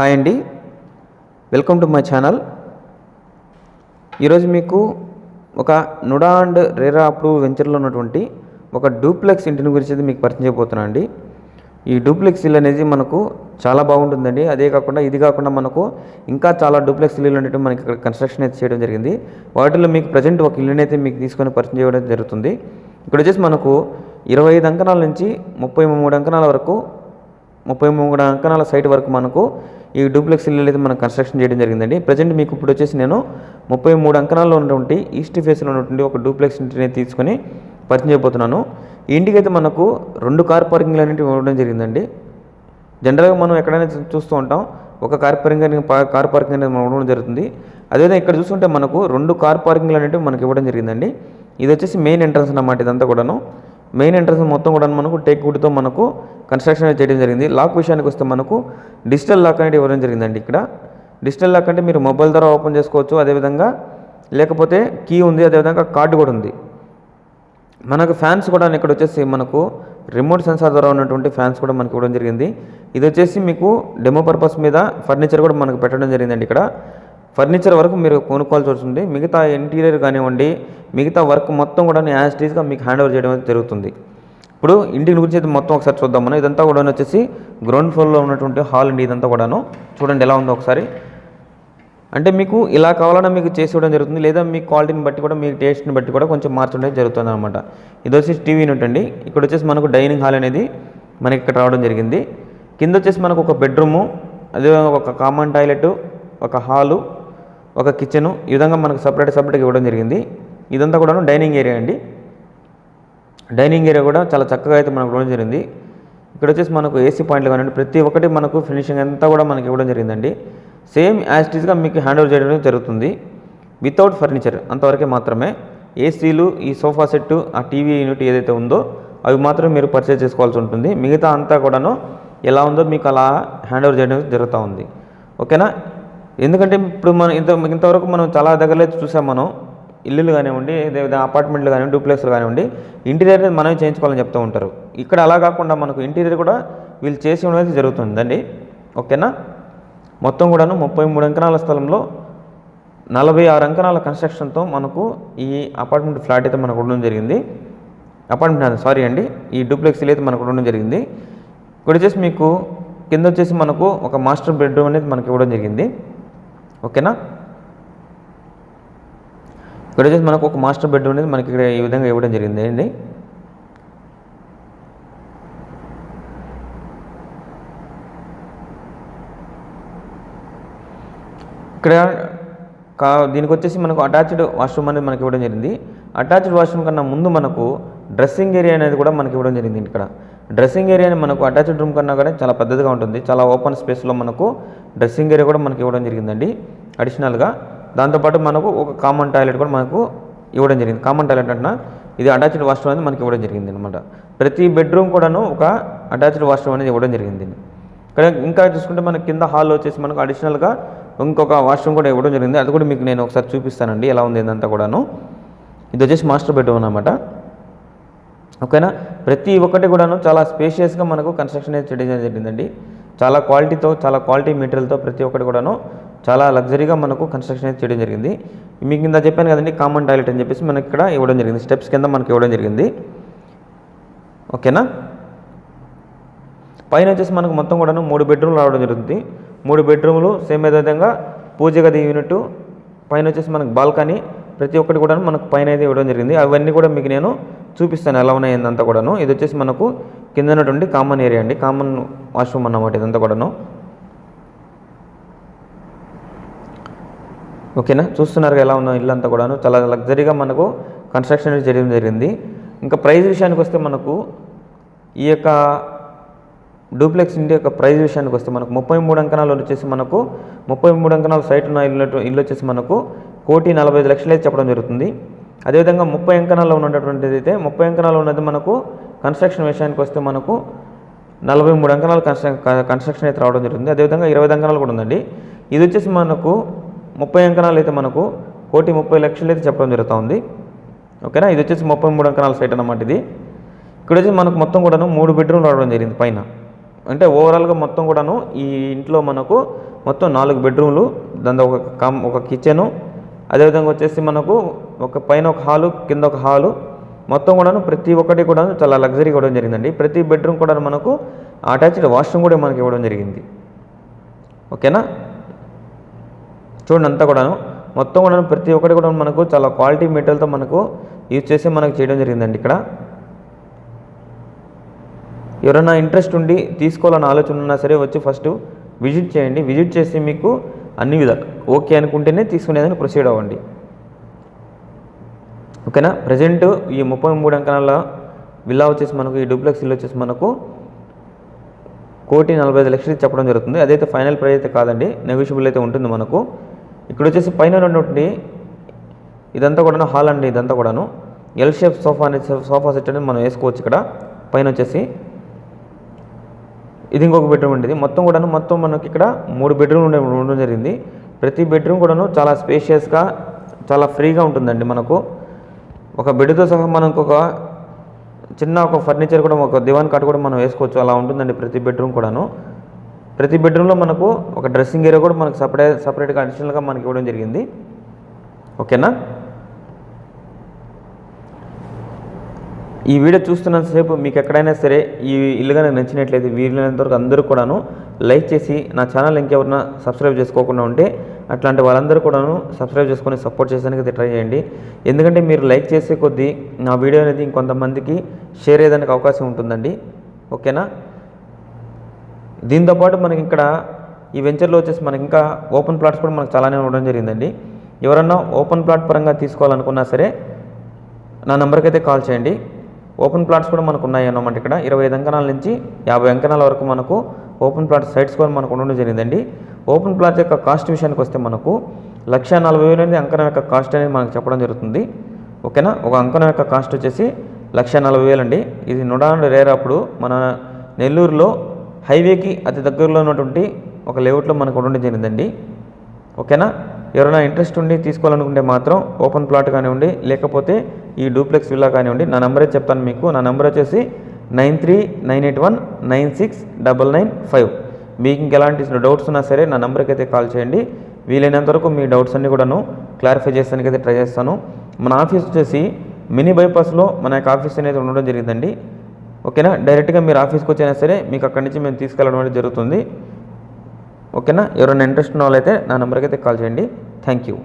Hi అండి. Welcome to my channel. ఈరోజు మీకు ఒక నుడా అండ్ రేరా అప్రూవ్ వెంచర్లో ఉన్నటువంటి ఒక డూప్లెక్స్ ఇంటిని గురించి అయితే మీకు పరిచయం చేయబోతున్నా అండి. ఈ డూప్లెక్స్ ఇల్లు అనేది మనకు చాలా బాగుంటుందండి. అదే కాకుండా ఇది కాకుండా మనకు ఇంకా చాలా డూప్లెక్స్ ఇల్లు అనేవి మనకి ఇక్కడ కన్స్ట్రక్షన్ అయితే చేయడం జరిగింది. వాటిలో మీకు ప్రజెంట్ ఒక ఇల్లుని అయితే మీకు తీసుకొని పరిచయం చేయడం జరుగుతుంది. ఇక్కడ వచ్చేసి మనకు ఇరవై ఐదు అంకణాల నుంచి ముప్పై మూడు అంకణాల వరకు ముప్పై మూడు అంకణాల సైట్ వరకు మనకు ఈ డూప్లెక్స్ ఇల్లు అయితే మనం కన్స్ట్రక్షన్ చేయడం జరిగిందండి. ప్రజెంట్ మీకు ఇప్పుడు వచ్చేసి నేను ముప్పై మూడు అంకణాల్లో ఉన్నటువంటి ఈస్ట్ ఫేస్లో ఉన్నటువంటి ఒక డూప్లెక్స్ ఇంటిని తీసుకొని పరిచయం చేయబోతున్నాను. ఈ ఇంటికి అయితే మనకు రెండు కార్ పార్కింగ్లు అనేవి ఇవ్వడం జరిగిందండి. జనరల్గా మనం ఎక్కడైనా చూస్తూ ఉంటాం. ఒక కార్ పార్కింగ్ అనేది కార్ పార్కింగ్ అనేది మనం ఇవ్వడం జరుగుతుంది. అదేవిధంగా ఇక్కడ చూస్తుంటే మనకు రెండు కార్ పార్కింగ్లు అనేవి మనకి ఇవ్వడం జరిగిందండి. ఇది వచ్చేసి మెయిన్ ఎంట్రన్స్ అన్నమాట ఇదంతా కూడాను. మెయిన్ ఎంట్రన్స్ మొత్తం కూడా మనకు టేక్ వుడ్తో మనకు కన్స్ట్రక్షన్ అనేది చేయడం జరిగింది. లాక్ విషయానికి వస్తే మనకు డిజిటల్ లాక్ అనేది ఇవ్వడం జరిగిందండి ఇక్కడ. డిజిటల్ లాక్ అంటే మీరు మొబైల్ ద్వారా ఓపెన్ చేసుకోవచ్చు అదేవిధంగా లేకపోతే కీ ఉంది అదేవిధంగా కార్డు కూడా ఉంది. మనకు ఫ్యాన్స్ కూడా ఇక్కడ వచ్చేసి మనకు రిమోట్ సెన్సార్ ద్వారా ఉన్నటువంటి ఫ్యాన్స్ కూడా మనకి ఇవ్వడం జరిగింది. ఇది వచ్చేసి మీకు డెమో పర్పస్ మీద ఫర్నిచర్ కూడా మనకు పెట్టడం జరిగిందండి ఇక్కడ. ఫర్నిచర్ వరకు మీరు కొనుక్కోవాల్సి వస్తుంది. మిగతా ఇంటీరియర్ కానివ్వండి మిగతా వర్క్ మొత్తం కూడా యాజ్ టీజ్గా మీకు హ్యాండ్ ఓవర్ చేయడం జరుగుతుంది. ఇప్పుడు ఇంటి గురించి అయితే మొత్తం ఒకసారి చూద్దాం మనం. ఇదంతా కూడా వచ్చేసి గ్రౌండ్ ఫ్లోర్లో ఉన్నటువంటి హాల్ అండి ఇదంతా కూడాను. చూడండి ఎలా ఉందో ఒకసారి. అంటే మీకు ఇలా కావాలన్నా మీకు చేసి ఇవ్వడం జరుగుతుంది. లేదా మీ క్వాలిటీని బట్టి కూడా మీ టేస్ట్ని బట్టి కూడా కొంచెం మార్చడం జరుగుతుంది అనమాట ఇది వచ్చేసి టీవీ యూనిట్ అండి. ఇక్కడ వచ్చేసి మనకు డైనింగ్ హాల్ అనేది మనకి ఇక్కడ రావడం జరిగింది. కింద వచ్చేసి మనకు ఒక బెడ్రూము అదే ఒక కామన్ టాయిలెట్ ఒక హాలు ఒక కిచెను ఈ విధంగా మనకు సపరేట్ సపరేట్గా ఇవ్వడం జరిగింది. ఇదంతా కూడా డైనింగ్ ఏరియా అండి. డైనింగ్ ఏరియా కూడా చాలా చక్కగా అయితే మనకు ఇవ్వడం జరిగింది. ఇక్కడ వచ్చేసి మనకు ఏసీ పాయింట్లు కానివ్వండి ప్రతి ఒక్కటి మనకు ఫినిషింగ్ అంతా కూడా మనకి ఇవ్వడం జరిగిందండి. సేమ్ యాజ్ మీకు హ్యాండ్ ఓవర్ చేయడం జరుగుతుంది. వితౌట్ ఫర్నిచర్ అంతవరకే మాత్రమే. ఏసీలు ఈ సోఫా సెట్ ఆ టీవీ యూనిట్ ఏదైతే ఉందో అవి మాత్రం మీరు పర్చేజ్ చేసుకోవాల్సి ఉంటుంది. మిగతా అంతా కూడాను ఎలా ఉందో మీకు అలా హ్యాండ్ ఓవర్ చేయడం జరుగుతూ ఉంది. ఓకేనా ఎందుకంటే ఇప్పుడు మనం ఇంత ఇంతవరకు మనం చాలా దగ్గరలో చూసాం మనం ఇల్లులు కానివ్వండి అదేవిధంగా అపార్ట్మెంట్లు కానివ్వండి డూప్లెక్స్లు కానివ్వండి ఇంటీరియర్ మనమే చేయించుకోవాలని చెప్తూ ఉంటారు. ఇక్కడ అలా కాకుండా మనకు ఇంటీరియర్ కూడా వీళ్ళు చేసి ఇవ్వడం జరుగుతుందండి. ఓకేనా? మొత్తం కూడాను ముప్పై మూడు అంకణాల స్థలంలో నలభై ఆరు అంకణాల కన్స్ట్రక్షన్తో మనకు ఈ అపార్ట్మెంట్ ఫ్లాట్ అయితే మనకు ఉండడం జరిగింది. అపార్ట్మెంట్ సారీ అండి ఈ డూప్లెక్స్ ఇల్లు అయితే మనకు ఉండడం జరిగింది. ఇక్కడ వచ్చేసి మీకు కింద వచ్చేసి మనకు ఒక మాస్టర్ బెడ్రూమ్ అనేది మనకి ఇవ్వడం జరిగింది. ఓకేనా? ఇక్కడ వచ్చేసి మనకు ఒక మాస్టర్ బెడ్రూమ్ అనేది మనకి ఇక్కడ ఈ విధంగా ఇవ్వడం జరిగింది. అండి ఇక్కడ కా దీనికి వచ్చేసి మనకు అటాచ్డ్ వాష్రూమ్ అనేది మనకి ఇవ్వడం జరిగింది. అటాచ్డ్ వాష్రూమ్ కన్నా ముందు మనకు డ్రెస్సింగ్ ఏరియా అనేది కూడా మనకి ఇవ్వడం జరిగింది ఇక్కడ. డ్రెస్సింగ్ ఏరియా మనకు అటాచ్డ్ రూమ్ కన్నా కూడా చాలా పెద్దదిగా ఉంటుంది. చాలా ఓపెన్ స్పేస్లో మనకు డ్రెస్సింగ్ ఏరియా కూడా మనకి ఇవ్వడం జరిగిందండి. అడిషనల్గా దాంతోపాటు మనకు ఒక కామన్ టాయిలెట్ కూడా మనకు ఇవ్వడం జరిగింది. కామన్ టాయిలెట్ అంటున్నా ఇది అటాచ్డ్ వాష్రూమ్ అనేది మనకి ఇవ్వడం జరిగింది అనమాట ప్రతి బెడ్రూమ్ కూడాను ఒక అటాచ్డ్ వాష్రూమ్ అనేది ఇవ్వడం జరిగింది. ఇక్కడ ఇంకా చూసుకుంటే మనకి కింద హాల్ వచ్చేసి మనకు అడిషనల్గా ఇంకొక వాష్రూమ్ కూడా ఇవ్వడం జరిగింది. అది కూడా మీకు నేను ఒకసారి చూపిస్తానండి. ఎలా ఉంది ఇదంతా కూడాను. ఇది వచ్చేసి మాస్టర్ బెడ్రూమ్ అనమాట ఓకేనా? ప్రతి ఒక్కటి కూడాను చాలా స్పేషియస్గా మనకు కన్స్ట్రక్షన్ అయితే చేయడం జరిగిందండి. చాలా క్వాలిటీతో చాలా క్వాలిటీ మెటీరియల్తో ప్రతి ఒక్కటి కూడాను చాలా లగ్జరీగా మనకు కన్స్ట్రక్షన్ అయితే చేయడం జరిగింది. మీకు కింద చెప్పాను కదండి కామన్ టాయిలెట్ అని చెప్పేసి మనకి ఇక్కడ ఇవ్వడం జరిగింది. స్టెప్స్ కింద మనకి ఇవ్వడం జరిగింది. ఓకేనా? పైన వచ్చేసి మనకు మొత్తం కూడాను మూడు బెడ్రూమ్లు రావడం జరుగుతుంది. మూడు బెడ్రూమ్లు సేమ్ అదే విధంగా పూజ గది యూనిట్ పైన వచ్చేసి మనకు బాల్కనీ ప్రతి ఒక్కటి కూడా మనకు పైన అయితే ఇవ్వడం జరిగింది. అవన్నీ కూడా మీకు నేను చూపిస్తాను ఎలా ఉన్నాయి ఇదంతా కూడాను. ఇది వచ్చేసి మనకు కింద ఉన్నటువంటి కామన్ ఏరియా అండి. కామన్ వాష్రూమ్ అన్నమాట ఇదంతా కూడాను. ఓకేనా? చూస్తున్నారు ఎలా ఉందో ఇల్లు అంతా కూడాను. చాలా లగ్జరీగా మనకు కన్స్ట్రక్షన్ చేయడం జరిగింది. ఇంకా ప్రైజ్ విషయానికి వస్తే మనకు ఈ యొక్క డూప్లెక్స్ ఇంటి యొక్క ప్రైజ్ విషయానికి వస్తే మనకు ముప్పై మూడు అంకణాలు వచ్చేసి మనకు ముప్పై మూడు అంకణాలు సైట్ ఉన్న ఇల్లు ఇల్లు వచ్చేసి మనకు కోటి నలభై ఐదు లక్షలు అయితే చెప్పడం జరుగుతుంది. అదేవిధంగా ముప్పై అంకణాల్లో ఉన్నటువంటిది అయితే ముప్పై అంకణాలు ఉన్నది మనకు కన్స్ట్రక్షన్ విషయానికి వస్తే మనకు నలభై మూడు అంకణాలు కన్స్ట్రక్షన్ అయితే రావడం జరుగుతుంది. అదేవిధంగా ఇరవై అంకణాలు కూడా ఉందండి. ఇది వచ్చేసి మనకు ముప్పై అంకణాలు అయితే మనకు కోటి ముప్పై లక్షలు అయితే చెప్పడం జరుగుతుంది. ఓకేనా? ఇది వచ్చేసి ముప్పై మూడు అంకణాల సైట్ అన్నమాట ఇది. ఇక్కడ వచ్చి మనకు మొత్తం కూడాను మూడు బెడ్రూమ్లు రావడం జరిగింది పైన. అంటే ఓవరాల్గా మొత్తం కూడాను ఈ ఇంట్లో మనకు మొత్తం నాలుగు బెడ్రూమ్లు దాని ఒక కమ్ ఒక కిచెను అదేవిధంగా వచ్చేసి మనకు ఒక పైన ఒక హాలు కింద ఒక హాలు. మొత్తం కూడాను ప్రతి ఒక్కటి కూడా చాలా లగ్జరీగా ఇవ్వడం జరిగిందండి. ప్రతి బెడ్రూమ్ కూడా మనకు అటాచ్డ్ వాష్రూమ్ కూడా మనకి ఇవ్వడం జరిగింది. ఓకేనా చూడండి అంతా కూడాను. మొత్తం కూడా ప్రతి ఒక్కటి కూడా మనకు చాలా క్వాలిటీ మెటీరియల్తో మనకు యూజ్ చేసి మనకు చేయడం జరిగిందండి ఇక్కడ. ఎవరైనా ఇంట్రెస్ట్ ఉండి తీసుకోవాలని ఆలోచన ఉన్నా సరే వచ్చి ఫస్ట్ విజిట్ చేయండి. విజిట్ చేసి మీకు అన్ని విధాలు. ఓకే అనుకుంటేనే తీసుకునేదని ప్రొసీడ్ అవ్వండి. ఓకేనా? ప్రజెంట్ ఈ ముప్పై మూడు అంకణాల విల్లా వచ్చేసి మనకు ఈ డూప్లెక్స్ ఇల్లు వచ్చేసి మనకు కోటి నలభై ఐదు లక్షలు చెప్పడం జరుగుతుంది. అదైతే ఫైనల్ ప్రైస్ అయితే కాదండి. నెగోషియబుల్ అయితే ఉంటుంది మనకు. ఇక్కడ వచ్చేసి పైన ఉన్నటువంటి ఇదంతా కూడాను హాల్ అండి ఇదంతా కూడాను. ఎల్ షేప్ సోఫా అనే సోఫా సెట్ అనేది మనం వేసుకోవచ్చు ఇక్కడ. పైన వచ్చేసి ఇది ఇంకొక బెడ్రూమ్ ఉండేది మొత్తం కూడాను మొత్తం మనకి ఇక్కడ మూడు బెడ్రూమ్ ఉండే ఉండడం జరిగింది. ప్రతి బెడ్రూమ్ కూడాను చాలా స్పేషియస్గా చాలా ఫ్రీగా ఉంటుందండి మనకు. ఒక బెడ్తో సహా మనకు ఒక చిన్న ఒక ఫర్నిచర్ కూడా ఒక దివాన్ కాట్ కూడా మనం వేసుకోవచ్చు. అలా ఉంటుందండి ప్రతి బెడ్రూమ్ కూడాను. ప్రతి బెడ్రూమ్లో మనకు ఒక డ్రెస్సింగ్ ఏరియా కూడా మనకు సపరేట్ సపరేట్గా అడిషనల్గా మనకి ఇవ్వడం జరిగింది. ఓకేనా ఈ వీడియో చూస్తున్నంతసేపు మీకు ఎక్కడైనా సరే ఈ ఇల్లు కానీ నచ్చినట్లయితే వీలైనంత వరకు అందరూ కూడాను లైక్ చేసి నా ఛానల్ ఇంకెవరైనా సబ్స్క్రైబ్ చేసుకోకుండా ఉంటే అట్లాంటి వాళ్ళందరూ కూడాను సబ్స్క్రైబ్ చేసుకొని సపోర్ట్ చేసేందుకు ట్రై చేయండి. ఎందుకంటే మీరు లైక్ చేసే కొద్దీ నా వీడియో అనేది ఇంకొంతమందికి షేర్ అయ్యేదానికి అవకాశం ఉంటుందండి. ఓకేనా? దీంతోపాటు మనకి ఇక్కడ ఈ వెంచర్లో వచ్చేసి మనకి ఇంకా ఓపెన్ ప్లాట్స్ కూడా మనకు చాలానే ఉండడం జరిగిందండి. ఎవరన్నా ఓపెన్ ప్లాట్ పరంగా తీసుకోవాలనుకున్నా సరే నా నెంబర్కి అయితే కాల్ చేయండి. ఓపెన్ ప్లాట్స్ కూడా మనకు ఉన్నాయి అన్నమాట ఇక్కడ. ఇరవై ఐదు అంకణాల నుంచి యాభై అంకణాల వరకు మనకు ఓపెన్ ప్లాట్ సైట్స్ కూడా మనకు ఉండడం జరిగిందండి. ఓపెన్ ప్లాట్ యొక్క కాస్ట్ విషయానికి వస్తే మనకు లక్ష నలభై వేలు అనేది అంకణం యొక్క కాస్ట్ అనేది మనకు చెప్పడం జరుగుతుంది. ఓకేనా? ఒక అంకణం యొక్క కాస్ట్ వచ్చేసి లక్ష నలభై వేలు అండి. ఇది నుడాండ్ రేర్ అప్పుడు మన నెల్లూరులో హైవేకి అతి దగ్గరలో ఉన్నటువంటి ఒక లేఅవుట్లో మనకు ఉండడం జరిగిందండి. ఓకేనా? ఎవరైనా ఇంట్రెస్ట్ ఉండి తీసుకోవాలనుకుంటే మాత్రం ఓపెన్ ప్లాట్ కానివ్వండి లేకపోతే ఈ డూప్లెక్స్ విల్లా కానివ్వండి నా నెంబరే చెప్తాను మీకు. నా నెంబర్ వచ్చేసి nine three nine eight one nine six double nine five. మీకు ఇంకెలాంటి డౌట్స్ ఉన్నా సరే నా నెంబర్కి అయితే కాల్ చేయండి. వీలైనంత వరకు మీ డౌట్స్ అన్నీ కూడాను క్లారిఫై చేసానికి అయితే ట్రై చేస్తాను. మన ఆఫీస్ వచ్చేసి మినీ బైపాస్లో మన యొక్క ఆఫీస్ అనేది ఉండడం జరిగిందండి. ఓకేనా? డైరెక్ట్గా మీరు ఆఫీస్కి వచ్చినా సరే మీకు అక్కడి నుంచి మేము తీసుకెళ్ళడం అనేది జరుగుతుంది. ఓకేనా? ఎవరైనా ఇంట్రెస్ట్ ఉన్న వాళ్ళైతే నా నెంబర్కి అయితే కాల్ చేయండి. Thank you.